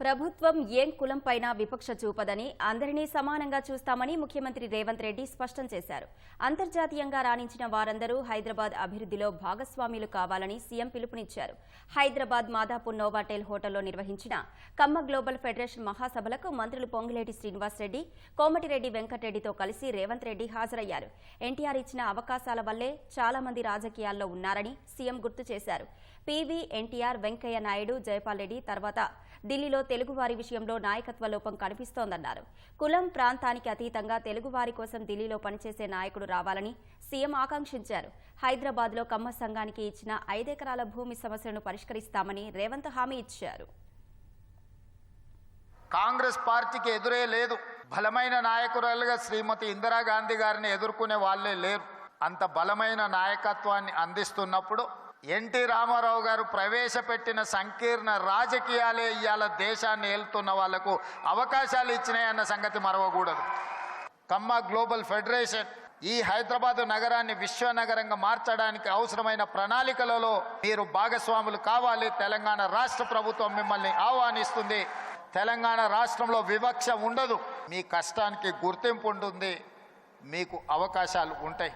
ప్రభుత్వం ఏం కులంపైన వివక్ష చూపదని అందరినీ సమానంగా చూస్తామని ముఖ్యమంత్రి రేవంత్ రెడ్డి స్పష్టం చేశారు. అంతర్జాతీయంగా రాణించిన వారందరూ హైదరాబాద్ అభివృద్ధిలో భాగస్వాములు కావాలని సీఎం పిలుపునిచ్చారు. హైదరాబాద్ మాదాపూర్ నోవాటెల్ హోటల్లో నిర్వహించిన కమ్మ గ్లోబల్ ఫెడరేషన్ మహాసభలకు మంత్రులు పొంగిలేటి శ్రీనివాసరెడ్డి కోమటిరెడ్డి వెంకటరెడ్డితో కలిసి రేవంత్ రెడ్డి హాజరయ్యారు. ఎన్టీఆర్ ఇచ్చిన అవకాశాల వల్లే చాలా మంది రాజకీయాల్లో ఉన్నారని సీఎం గుర్తు చేశారు. పీవీ ఎన్టీఆర్ వెంకయ్య నాయుడు జయపాల్ రెడ్డి తర్వాత ఢిల్లీలో తెలుగువారి విషయంలో నాయకత్వ లోపం కనిపిస్తోందన్నారు. కులం ప్రాంతానికి అతీతంగా తెలుగువారి కోసం ఢిల్లీలో పనిచేసే నాయకుడు రావాలని సీఎం ఆకాంక్షించారు. హైదరాబాద్లో కమ్మ సంఘానికి ఇచ్చిన ఐదెకరాల భూమి సమస్యలను పరిష్కరిస్తామని రేవంత్ హామీ ఇచ్చారు. కాంగ్రెస్ పార్టీకి ఎదురే లేదు. బలమైన నాయకురాలుగా శ్రీమతి ఇందిరాగాంధీ గారిని ఎదుర్కొనే వాళ్ళే లేరు. అంత బలమైన నాయకత్వాన్ని అందిస్తున్నప్పుడు ఎన్టీ రామారావు గారు ప్రవేశపెట్టిన సంకీర్ణ రాజకీయాలే ఇవాళ దేశాన్ని ఏలుతున్న వాళ్ళకు అవకాశాలు ఇచ్చినాయన్న సంగతి మరవకూడదు. కమ్మ గ్లోబల్ ఫెడరేషన్ ఈ హైదరాబాద్ నగరాన్ని విశ్వనగరంగా మార్చడానికి అవసరమైన ప్రణాళికలలో మీరు భాగస్వాములు కావాలి. తెలంగాణ రాష్ట్ర ప్రభుత్వం మిమ్మల్ని ఆహ్వానిస్తుంది. తెలంగాణ రాష్ట్రంలో వివక్ష ఉండదు. మీ కష్టానికి గుర్తింపు ఉంటుంది. మీకు అవకాశాలు ఉంటాయి.